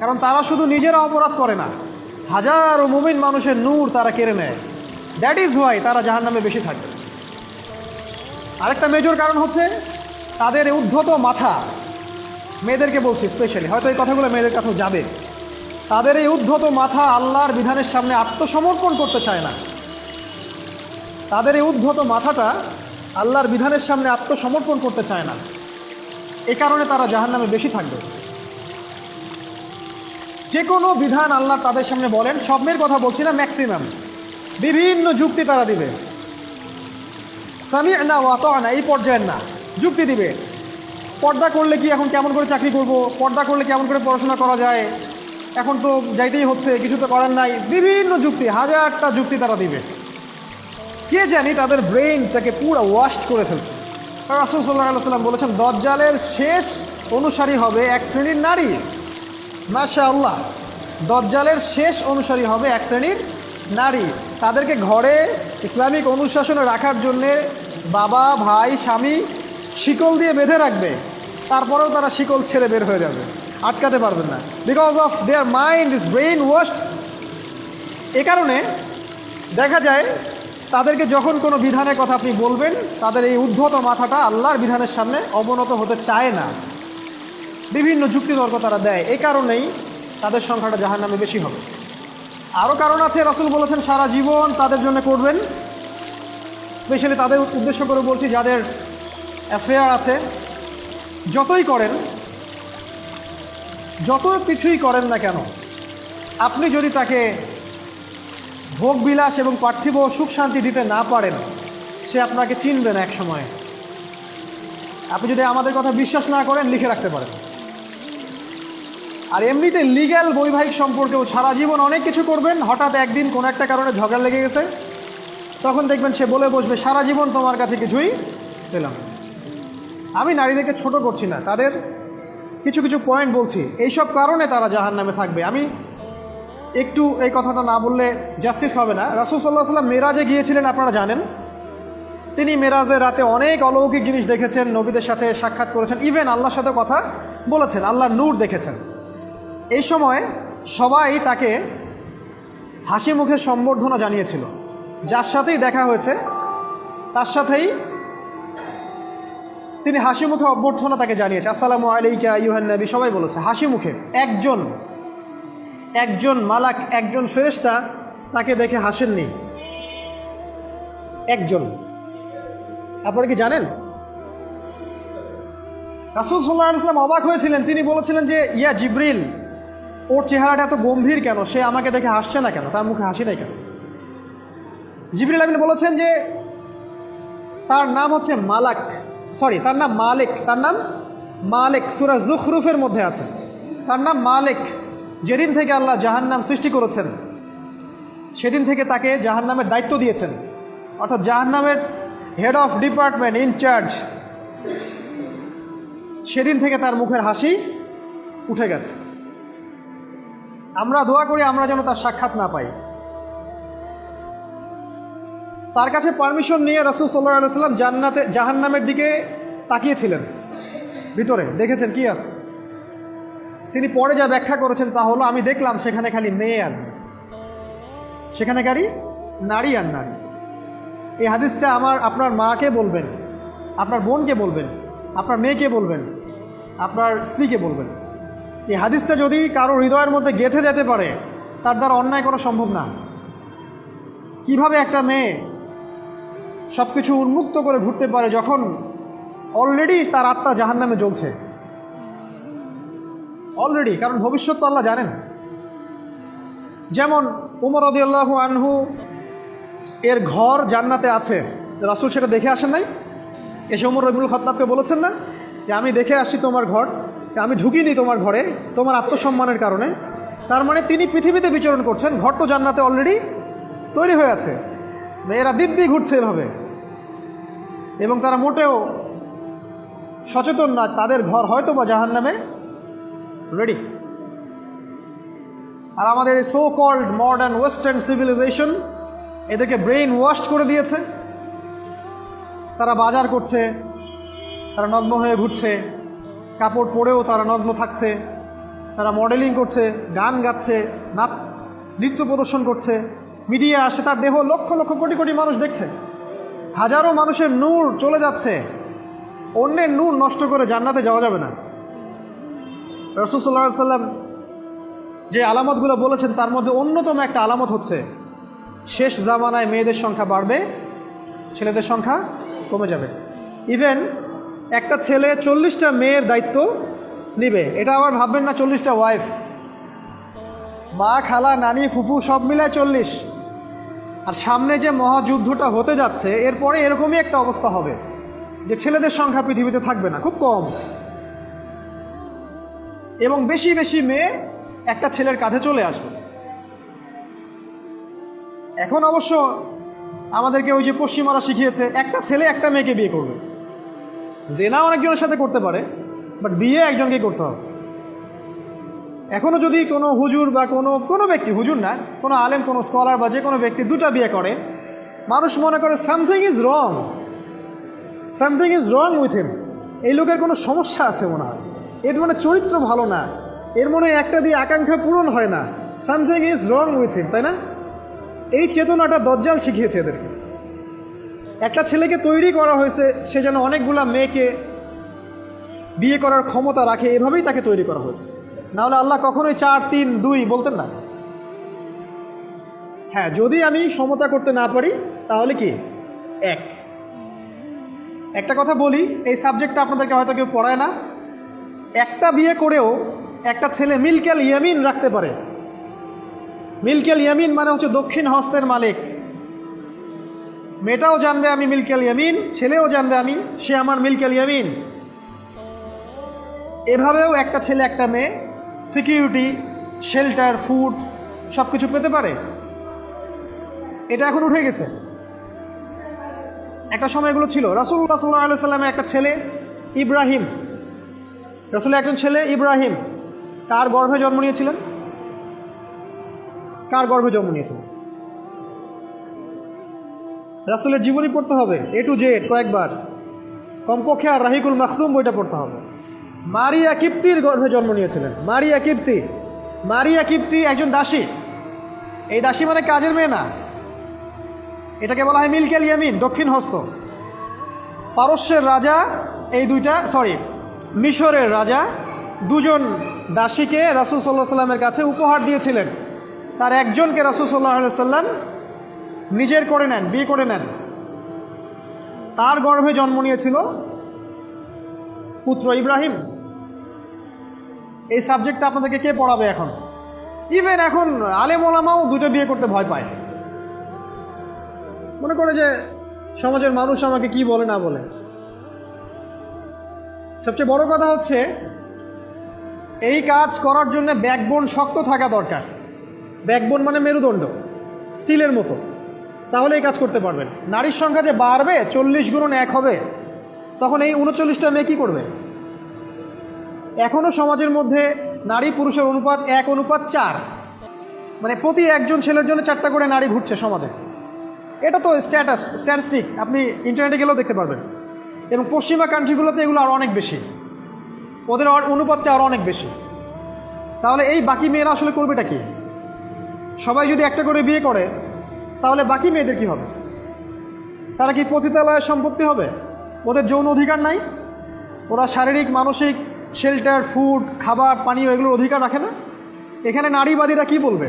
কারণ তারা শুধু নিজেরা অপরাধ করে না। হাজারো মুমিন মানুষের নূর তারা কেড়ে নেয়। দ্যাট ইজ ওয়াই তারা জাহান নামে বেশি থাকে। আরেকটা মেজর কারণ হচ্ছে তাদের উদ্ধত মাথা মেয়েদেরকে বলছি স্পেশালি হয়তো এই কথাগুলো মেয়েদের কাছেও যাবে। তাদের এই উদ্ধত মাথা আল্লাহর বিধানের সামনে আত্মসমর্পণ করতে চায় না। তাদের এই উদ্ধত মাথাটা আল্লাহর বিধানের সামনে আত্মসমর্পণ করতে চায় না। এ কারণে তারা জাহান নামে বেশি থাকবে। যে কোনো বিধান আল্লাহ তাদের সামনে বলেন, সব কথা বলছি না ম্যাক্সিমাম বিভিন্ন যুক্তি তারা দিবে। সামি না ওয়াত না এই পর্যায়ের না। যুক্তি দিবে। পর্দা করলে কি এখন কেমন করে চাকরি করব? পর্দা করলে কেমন করে পড়াশোনা করা যায়? এখন তো যাইতেই হচ্ছে, কিছু তো করার নাই। বিভিন্ন যুক্তি, হাজারটা যুক্তি তারা দিবে। কে জানি তাদের ব্রেইনটাকে পুরো ওয়াস্ট করে ফেলছে। রাসুল সাল্লাহ সাল্লাম বলেছেন, দজ্জালের শেষ অনুসারী হবে এক শ্রেণির নারী। মাশা আল্লাহ দজ্জালের শেষ অনুসারী হবে এক শ্রেণির নারী। তাদেরকে ঘরে ইসলামিক অনুশাসনে রাখার জন্যে বাবা, ভাই, স্বামী শিকল দিয়ে বেঁধে রাখবে। তারপরেও তারা শিকল ছেড়ে বের হয়ে যাবে। আটকাতে পারবেন না। Because of their mind is brain waste এ কারণে দেখা যায় তাদেরকে যখন কোনো বিধানের কথা আপনি বলবেন, তাদের এই উদ্ধত মাথাটা আল্লাহর বিধানের সামনে অবনত হতে চায় না। বিভিন্ন যুক্তিতর্ক তারা দেয়। এই কারণেই তাদের সংখ্যাটা জাহার নামে বেশি হবে। আরও কারণ আছে, রাসুল বলেছেন, সারা জীবন তাদের জন্য করবেন। স্পেশালি তাদের উদ্দেশ্য করে বলছি, যাদের অ্যাফেয়ার আছে, যতই করেন যত কিছুই করেন না কেন, আপনি যদি তাকে ভোগ বিলাস এবং পার্থিব সুখ শান্তি দিতে না পারেন, সে আপনাকে চিনবে না এক সময় আপনি যদি আমাদের কথা বিশ্বাস না করেন, লিখে রাখতে পারেন। আর এমনিতে লিগ্যাল বৈবাহিক সম্পর্কেও সারা জীবন অনেক কিছু করবেন। হঠাৎ একদিন কোনো একটা কারণে ঝগড়া লেগে গেছে। তখন দেখবেন সে বলে বসবে, সারা জীবন তোমার কাছে কিছুই পেলাম আমি নারীদেরকে ছোট করছি না, তাদের কিছু কিছু পয়েন্ট বলছি। এইসব কারণে তারা জাহান নামে থাকবে। আমি একটু এই কথাটা না বললে জাস্টিস হবে না। রাসুল সাল্লাহ সাল্লাম মেরাজে গিয়েছিলেন, আপনারা জানেন। তিনি মেরাজের রাতে অনেক অলৌকিক জিনিস দেখেছেন, নবীদের সাথে সাক্ষাৎ করেছেন। ইভেন আল্লাহর সাথে কথা বলেছেন আল্লাহ নূর দেখেছেন। এই সময় সবাই তাকে হাসি মুখে সম্বর্ধনা জানিয়েছিল। যার সাথেই দেখা হয়েছে, তার সাথেই তিনি হাসি মুখে অভ্যর্থনা তাকে জানিয়েছে। আসসালামু আলাইকা ইউহান নবী, সবাই বলেছে, হাসি মুখে। একজন একজন মালাক, একজন ফেরেশতা তাকে দেখে হাসেননি। একজন। আপনারা কি জানেন? রাসুল সাল্লাহ ইসলাম অবাক হয়েছিলেন। তিনি বলেছিলেন যে, ইয়া জিব্রিল ওর চেহারাটা এত গম্ভীর কেন? সে আমাকে দেখে হাসছে না কেন? তার মুখে হাসি নাই কেন? জিবরিল আমিন বলেছেন যে, তার নাম হচ্ছে মালাক। সরি তার নাম মালিক। তার নাম মালিক। সুরা জুখরুফের মধ্যে আছে। তার নাম মালিক। যেদিন থেকে আল্লাহ জাহান্নাম সৃষ্টি করেছেন, সেদিন থেকে তাকে জাহান্নামের দায়িত্ব দিয়েছেন। অর্থাৎ জাহান্নামের হেড অফ ডিপার্টমেন্ট ইনচার্জ সেদিন থেকে তার মুখের হাসি উঠে গেছে। আমরা দোয়া করি আমরা যেন তার সাক্ষাৎ না পাই। তার কাছে পারমিশন নিয়ে রসুল সাল্লাহ সাল্লাম জান্নাতে, জাহান্নামের দিকে তাকিয়েছিলেন। ভিতরে, দেখেছেন কি আছে? তিনি পরে যা ব্যাখ্যা করেছেন তা হলো, আমি দেখলাম সেখানে খালি মেয়ে আর। সেখানে গাড়ি, নারী আর নারী। এই হাদিসটা আমার, আপনার মাকে বলবেন, আপনার বোনকে বলবেন, আপনার মেয়েকে বলবেন, আপনার স্ত্রীকে বলবেন। এই হাদিসটা যদি কারও হৃদয়ের মধ্যে গেঁথে যেতে পারে, তার দ্বারা অন্যায় করা সম্ভব না। কীভাবে একটা মেয়ে সব কিছু উন্মুক্ত করে ঘুরতে পারে যখন অলরেডি তার আত্মা জাহান নামে জ্বলছে? অলরেডি কারণ ভবিষ্যৎ তো আল্লাহ জানেন। যেমন উমর রদিয়াল্লাহ আনহু, এর ঘর জান্নাতে আছে। রাসুল সেটা দেখে আসেন নাই? এসে উমর রবিউল খত্তাবকে বলেছেন না যে, আমি দেখে আসছি তোমার ঘর। আমি ঢুকিনি তোমার ঘরে, তোমার আত্মসম্মানের কারণে। তার মানে তিনি পৃথিবীতে বিচরণ করছেন, ঘর তো জান্নাতে অলরেডি তৈরি হয়ে আছে। মেয়েরা দিব্যি ঘুরছে এভাবে। এবং তারা মোটেও সচেতন না, তাদের ঘর হয়তো বা জাহান নামে রেডি আর আমাদের so called modern western civilization এদেরকে ব্রেইন ওয়াশ করে দিয়েছে। তারা বাজার করছে, তারা নগ্ন হয়ে ঘুরছে। কাপড় পরেও তারা নগ্ন থাকছে। তারা মডেলিং করছে, গান গাচ্ছে, নাচ, নৃত্য প্রদর্শন করছে। মিডিয়া আসে তার দেহ, লক্ষ লক্ষ কোটি কোটি মানুষ দেখছে। হাজারো মানুষের নূর চলে যাচ্ছে। অন্যের নূর নষ্ট করে জান্নাতে যাওয়া যাবে না। রসুল সাল্লাহ সাল্লাম যে আলামতগুলো বলেছেন, তার মধ্যে অন্যতম একটা আলামত হচ্ছে, শেষ জামানায় মেয়েদের সংখ্যা বাড়বে, ছেলেদের সংখ্যা কমে যাবে। ইভেন একটা ছেলে চল্লিশটা মেয়ের দায়িত্ব নিবে। এটা আবার ভাববেন না, চল্লিশটা ওয়াইফ মা, খালা, নানি, ফুফু, সব মিলায় চল্লিশ। আর সামনে যে মহাযুদ্ধটা হতে যাচ্ছে, এরপরে এরকমই একটা অবস্থা হবে, যে ছেলেদের সংখ্যা পৃথিবীতে থাকবে না, খুব কম। এবং বেশি বেশি মেয়ে একটা ছেলের কাঁধে চলে আসবে। এখন অবশ্য আমাদেরকে ওই যে পশ্চিমারা শিখিয়েছে, একটা ছেলে একটা মেয়েকে বিয়ে করবে। জেনা অনেকজনের সাথে করতে পারে বাট বিয়ে একজনকেই করতে হবে। এখনও যদি কোনো হুজুর বা কোনো কোনো ব্যক্তি, হুজুর না, কোনো আলেম, কোনো স্কলার বা যে কোনো ব্যক্তি দুটা বিয়ে করে, মানুষ মনে করে something is wrong something is wrong with him এই লোকের কোনো সমস্যা আছে মনে হয়। এর মানে চরিত্র ভালো না। এর মনে একটা দিয়ে আকাঙ্ক্ষা পূরণ হয় না। Something is wrong with him তাই না? এই চেতনাটা দজ্জাল শিখিয়েছে এদেরকে। একটা ছেলেকে তৈরি করা হয়েছে, সে যেন অনেকগুলা মেয়েকে বিয়ে করার ক্ষমতা রাখে, এভাবেই তাকে তৈরি করা হয়েছে। নাহলে আল্লাহ কখনোই চার, তিন, দুই বলতেন না। হ্যাঁ যদি আমি সমতা করতে না পারি, তাহলে কি? এক। একটা কথা বলি, এই সাবজেক্টটা আপনাদেরকে হয়তো কেউ পড়ায় না। একটা বিয়ে করেও একটা ছেলে মিলকেল ইয়ামিন রাখতে পারে। মিলকেল ইয়ামিন মানে হচ্ছে দক্ষিণ হস্তের মালিক। মেয়েটাও জানবে আমি মিলকেল ইয়ামিন, ছেলেও জানবে আমি, সে আমার মিলকেল ইয়ামিন। এভাবেও একটা ছেলে, একটা মেয়ে, সিকিউরিটি, শেল্টার, ফুড সব কিছু পেতে পারে। এটা এখন উঠে গেছে। একটা সময় এগুলো ছিল রাসুল্লাহ সাল্লাহ সাল্লামের একটা ছেলে, ইব্রাহিম। রাসুলের একজন ছেলে, ইব্রাহিম। কার গর্ভে জন্ম নিয়েছিলেন? কার গর্ভে জন্ম নিয়েছিলেন? রাসুলের জীবনী পড়তে হবে এ টু জেড কয়েকবার। কমপক্ষে আর রাহিকুল মাখতুম বইটা পড়তে হবে। মারিয়া কিপ্তির গর্ভে জন্ম নিয়েছিলেন। মারিয়া কিপ্তি। মারিয়া কিপ্তি একজন দাসী। এই দাসী মানে কাজের মেয়ে না। এটাকে বলা হয় মিলকেল ইয়ামিন, দক্ষিণ হস্ত। পারস্যের রাজা, এই দুইটা সরি মিশরের রাজা, দুজন দাসীকে রাসুল সাল্লাহ সাল্লামের কাছে উপহার দিয়েছিলেন। তার একজনকে রাসুল সাল্লাহ সাল্লাম নিজের করে নেন, বিয়ে করে নেন। তার গর্ভে জন্ম নিয়েছিল পুত্র ইব্রাহিম। এই সাবজেক্টটা আপনাদেরকে কে পড়াবে এখন? ইভেন এখন আলেম ওলামাও দুটো বিয়ে করতে ভয় পায়। মনে করে যে সমাজের মানুষ আমাকে কি বলে না বলে। সবচেয়ে বড় কথা হচ্ছে, এই কাজ করার জন্য ব্যাকবোন শক্ত থাকা দরকার। ব্যাকবোন মানে মেরুদণ্ড, স্টিলের মতো। তাহলে এই কাজ করতে পারবেন। নারীর সংখ্যা যে বাড়বে, চল্লিশ গুণন এক হবে, তখন এই উনচল্লিশটা মেয়ে কী করবে? এখনও সমাজের মধ্যে নারী পুরুষের অনুপাত এক, অনুপাত চার। মানে প্রতি একজন ছেলের জন্য চারটা করে নারী ঘুরছে সমাজে। এটা তো স্ট্যাটাস স্ট্যাটিস্টিক আপনি ইন্টারনেটে গেলেও দেখতে পারবেন। এবং পশ্চিমা কান্ট্রিগুলোতে এগুলো আরও অনেক বেশি। ওদের অনুপাতটা আরও অনেক বেশি। তাহলে এই বাকি মেয়েরা আসলে করবেটা কি? সবাই যদি একটা করে বিয়ে করে তাহলে বাকি মেয়েদের কি হবে? তারা কি পতিতালয়ের সম্পত্তি হবে? ওদের যৌন অধিকার নাই? ওরা শারীরিক, মানসিক শেল্টার ফুড খাবার, পানীয় এগুলোর অধিকার রাখে না? এখানে নারীবাদীরা কি বলবে?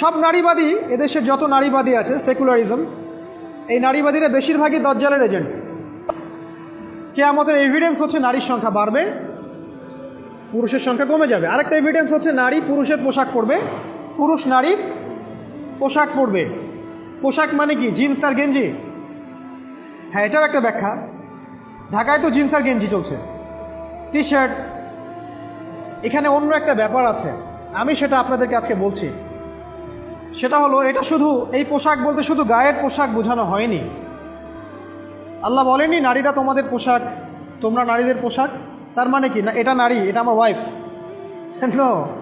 সব নারীবাদী, এদেশে যত নারীবাদী আছে সেকুলারিজম এই নারীবাদীরা বেশিরভাগই দজ্জালের এজেন্ট কে আমাদের এভিডেন্স হচ্ছে নারীর সংখ্যা বাড়বে, পুরুষের সংখ্যা কমে যাবে। আরেকটা এভিডেন্স হচ্ছে নারী পুরুষের পোশাক পরবে, পুরুষ নারীর পোশাক পরবে। পোশাক মানে কি? জিন্স আর গেঞ্জি? হ্যাঁ এটাও একটা ব্যাখ্যা। ঢাকায় তো জিন্স আর গেঞ্জি চলছে। টি শার্ট এখানে অন্য একটা ব্যাপার আছে। আমি সেটা আপনাদেরকে আজকে বলছি। সেটা হলো, এটা শুধু এই পোশাক বলতে শুধু গায়ের পোশাক বোঝানো হয়নি। আল্লাহ বলেনি নারীরা তোমাদের পোশাক, তোমরা নারীদের পোশাক। তার মানে কি? না, এটা নারী, এটা আমার ওয়াইফ নো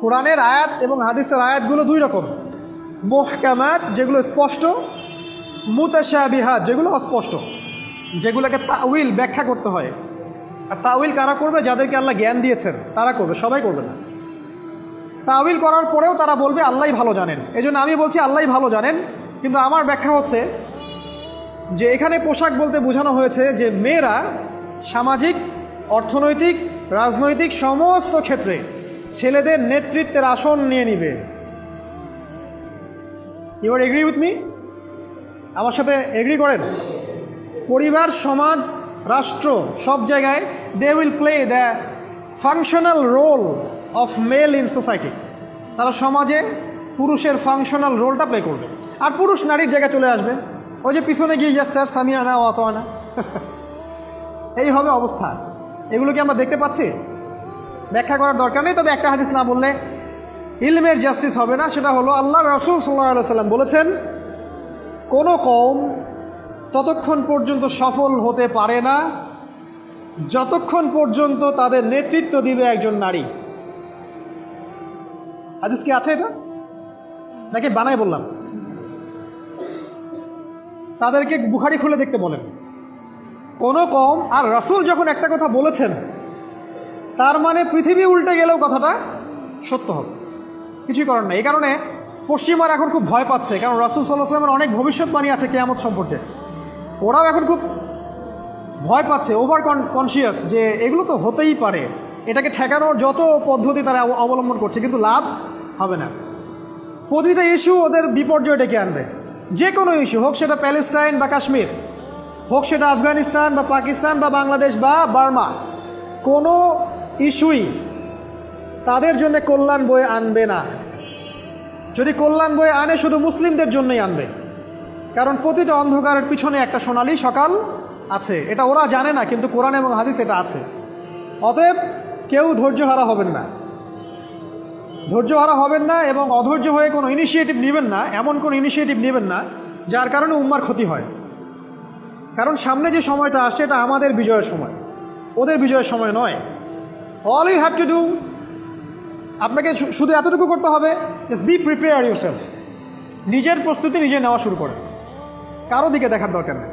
কোরআনের আয়াত এবং হাদিসের আয়াতগুলো দুই রকম। মোহকামাত, যেগুলো স্পষ্ট, মুতাশাবিহাত, যেগুলো অস্পষ্ট, যেগুলোকে তাউইল ব্যাখ্যা করতে হয়। আর তাউইল কারা করবে? যাদেরকে আল্লাহ জ্ঞান দিয়েছেন, তারা করবে, সবাই করবে না। তাউইল করার পরেও তারা বলবে, আল্লাহই ভালো জানেন। এই আমি বলছি, আল্লাহই ভালো জানেন। কিন্তু আমার ব্যাখ্যা হচ্ছে যে এখানে পোশাক বলতে বোঝানো হয়েছে যে মেয়েরা সামাজিক, অর্থনৈতিক, রাজনৈতিক সমস্ত ক্ষেত্রে ছেলেদের নেতৃত্বের আসন নিয়ে নিবে। ইউর এগ্রি উইথ মি আমার সাথে এগ্রি করেন? পরিবার, সমাজ, রাষ্ট্র, সব জায়গায় they will play the functional role of male in society তারা সমাজে পুরুষের ফাংশনাল রোলটা প্লে করবে। আর পুরুষ নারীর জায়গায় চলে আসবে। ওই যে পিছনে গিয়ে ইয়াস স্যার সামিয়ানা অত আনা এই হবে অবস্থা। এগুলো কি আমরা দেখতে পাচ্ছি? ব্যাখ্যা করার দরকার নেই, তবে একটা হাদিস না বললে ইলমের জাস্টিস হবে না। সেটা হলো আল্লাহ রসুল সাল্লাহ সাল্লাম বলেছেন, কোনো কম ততক্ষণ পর্যন্ত সফল হতে পারে না, যতক্ষণ পর্যন্ত তাদের নেতৃত্ব দিবে একজন নারী। হাদিস কি আছে এটা? নাকি বানাই বললাম? তাদেরকে বুখারি খুলে দেখতে বলেন। কোনো কম আর রাসূল যখন একটা কথা বলেছেন তার মানে পৃথিবী উল্টে গেলেও কথাটা সত্য হবে। কিছুই করার নেই। এই কারণে পশ্চিমার এখন খুব ভয় পাচ্ছে, কারণ রাসুল সাল্লাহ সাল্লামের অনেক ভবিষ্যৎবাণী আছে কেয়ামত সম্পর্কে। ওরাও এখন খুব ভয় পাচ্ছে ওভার কনসিয়াস যে এগুলো তো হতেই পারে। এটাকে ঠেকানোর যত পদ্ধতি তারা অবলম্বন করছে, কিন্তু লাভ হবে না। প্রতিটা ইস্যু ওদের বিপর্যয় ডেকে আনবে। যে কোনো ইস্যু হোক সেটা প্যালেস্টাইন বা কাশ্মীর, হোক সেটা আফগানিস্তান বা পাকিস্তান বা বাংলাদেশ বা বার্মা, কোনো ইস্যুই তাদের জন্য কল্যাণ বয়ে আনবে না। যদি কল্যাণ বয়ে আনে, শুধু মুসলিমদের জন্যই আনবে। কারণ প্রতিটা অন্ধকারের পিছনে একটা সোনালি সকাল আছে। এটা ওরা জানে না, কিন্তু কোরআন এবং হাদিস এটা আছে। অতএব কেউ ধৈর্যহারা হবেন না। ধৈর্যহারা হবেন না এবং অধৈর্য হয়ে কোনো ইনিশিয়েটিভ নেবেন না, এমন কোনো ইনিশিয়েটিভ নেবেন না, যার কারণে উম্মার ক্ষতি হয়। কারণ সামনে যে সময়টা আসছে, এটা আমাদের বিজয়ের সময়। ওদের বিজয়ের সময় নয়। All you have to do আপনাকে শুধু এতটুকু করতে হবে is be prepare yourself নিজের প্রস্তুতি নিজে নেওয়া শুরু করে। কারও দিকে দেখার দরকার নেই।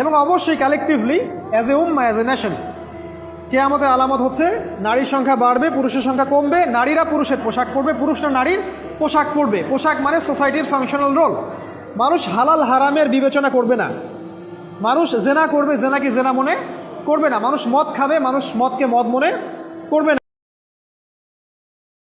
এবং অবশ্যই collectively as A Umma as a nation কে আমাদের আলামত হচ্ছে, নারীর সংখ্যা বাড়বে, পুরুষের সংখ্যা কমবে, নারীরা পুরুষের পোশাক পরবে, পুরুষরা নারীর পোশাক পরবে। পোশাক মানে সোসাইটির ফাংশনাল রোল মানুষ হালাল হারামের বিবেচনা করবে না। মানুষ জেনা করবে জেনাকে জেনা মনে করবে না। মানুষ মদ খাবে মানুষ মদকে মদ মনে করবে না।